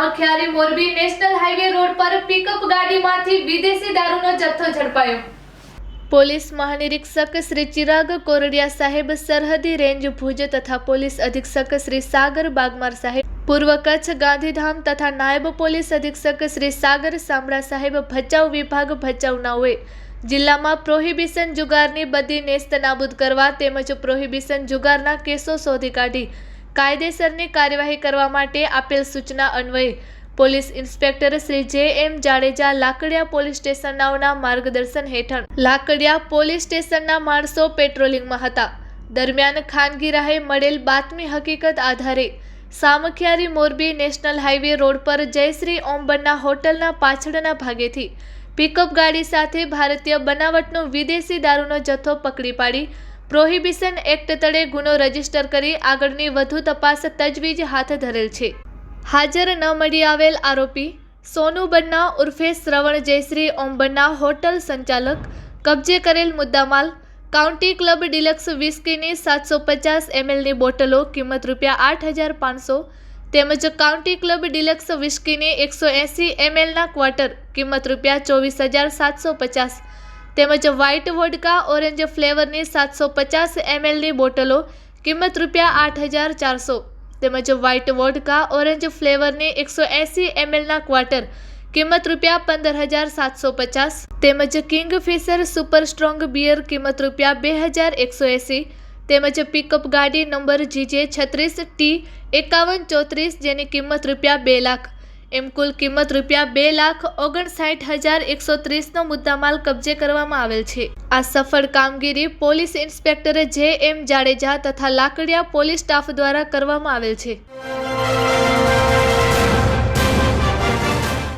Morbi national highway road પર pickup ગાડીમાંથી વિદેશી દારૂનો જથ્થો ઝડપાયો. પોલીસ મહાનિરીક્ષક શ્રી ચિરાગ કોરડિયા સાહેબ સરહદી રેન્જ ભુજ તથા પોલીસ અધિક્ષક શ્રી સાગર બાગમાર સાહેબ, પૂર્વ કચ્છ ગાંધીધામ તથા નાયબ પોલીસ અધિક્ષક શ્રી સાગર સામળા સાહેબ ભચાઉ વિભાગ ભચાઉનાઓએ જિલ્લામાં પ્રોહિબિશન જુગારની બધી નેસ્ત નાબૂદ કરવા તેમજ પ્રોહિબિશન જુગારના કેસો શોધી કાઢી કાયદેસરની કાર્યવાહી કરવા માટે આપેલ સૂચના અન્વયે પોલીસ ઇન્સ્પેક્ટર શ્રી જે એમ જાડેજા લાકડિયા પોલીસ સ્ટેશનના માર્ગદર્શન હેઠળ લાકડિયા પોલીસ સ્ટેશનના માણસો પેટ્રોલિંગમાં હતા. દરમિયાન ખાનગી રાહે મળેલ બાતમી હકીકત આધારે Samakhiyari Morbi national highway road પર જયશ્રી ઓમ્બરના હોટલના પાછળના ભાગેથી પિકઅપ ગાડી સાથે ભારતીય બનાવટનો વિદેશી દારૂનો જથ્થો પકડી પાડી પ્રોહિબિશન એક્ટ તળે ગુનો રજિસ્ટર કરી આગળની વધુ તપાસ તજવીજ હાથ ધરેલ છે. હાજર ન મળી આવેલ આરોપી સોનુ બન્ના ઉર્ફે શ્રવણ જયશ્રી ઓમ બન્ના હોટલ સંચાલક, કબજે કરેલ મુદ્દામાલ, કાઉન્ટી ક્લબ ડિલક્સ વિસ્કીની સાતસો પચાસ એમએલની બોટલો, કિંમત રૂપિયા આઠ હજાર પાંચસો, તેમજ કાઉન્ટી ક્લબ ડિલક્સ વિસ્કીની એકસો એંસી એમએલના ક્વાર્ટર, કિંમત રૂપિયા ચોવીસ હજાર સાતસો પચાસ તેમજ વ્હાઇટ વોડકા ઓરેન્જ ફ્લેવરની સાતસો પચાસ એમએલની બોટલો, કિંમત રૂપિયા આઠ હજાર ચારસો. તેમજ વ્હાઇટ વોડકા ઓરેન્જ ફ્લેવરની એકસો એંસી એમએલના ક્વાર્ટર કિંમત રૂપિયા પંદર હજાર સાતસો પચાસ. તેમજ કિંગફિશર સુપર સ્ટ્રોંગ બિયર કિંમત રૂપિયા બે હજાર એકસો એંસી. તેમજ પિકઅપ ગાડી નંબર જીજે છત્રીસ ટી એકાવન ચોત્રીસ, જેની કિંમત રૂપિયા બે લાખ. એમ કુલ કિંમત રૂપિયા બે લાખ ઓગણસાઠ હજાર એકસો ત્રીસનો મુદ્દામાલ કબજે કરવામાં આવેલ છે. આ સફળ કામગીરી પોલીસ ઇન્સ્પેક્ટર જે એમ જાડેજા તથા લાકડિયા પોલીસ સ્ટાફ દ્વારા કરવામાં આવેલ છે.